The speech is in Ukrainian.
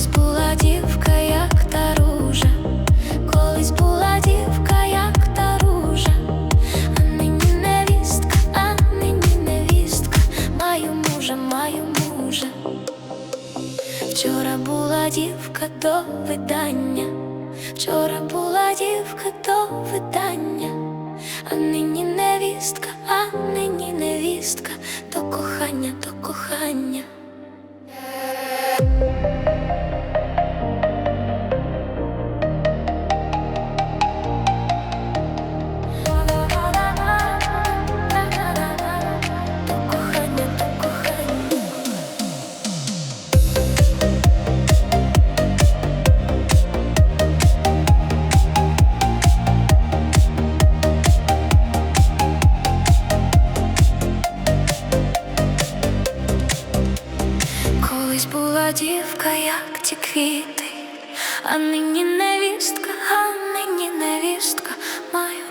Колись була дівка, як та ружа, колись була дівка, як та ружа, а нині а нині невістка, маю мужа, маю. Вчора була дівка до видання, вчора була дівка до видання, а нині була дівка, як ті квіти, а нині невістка, а нині невістка, маю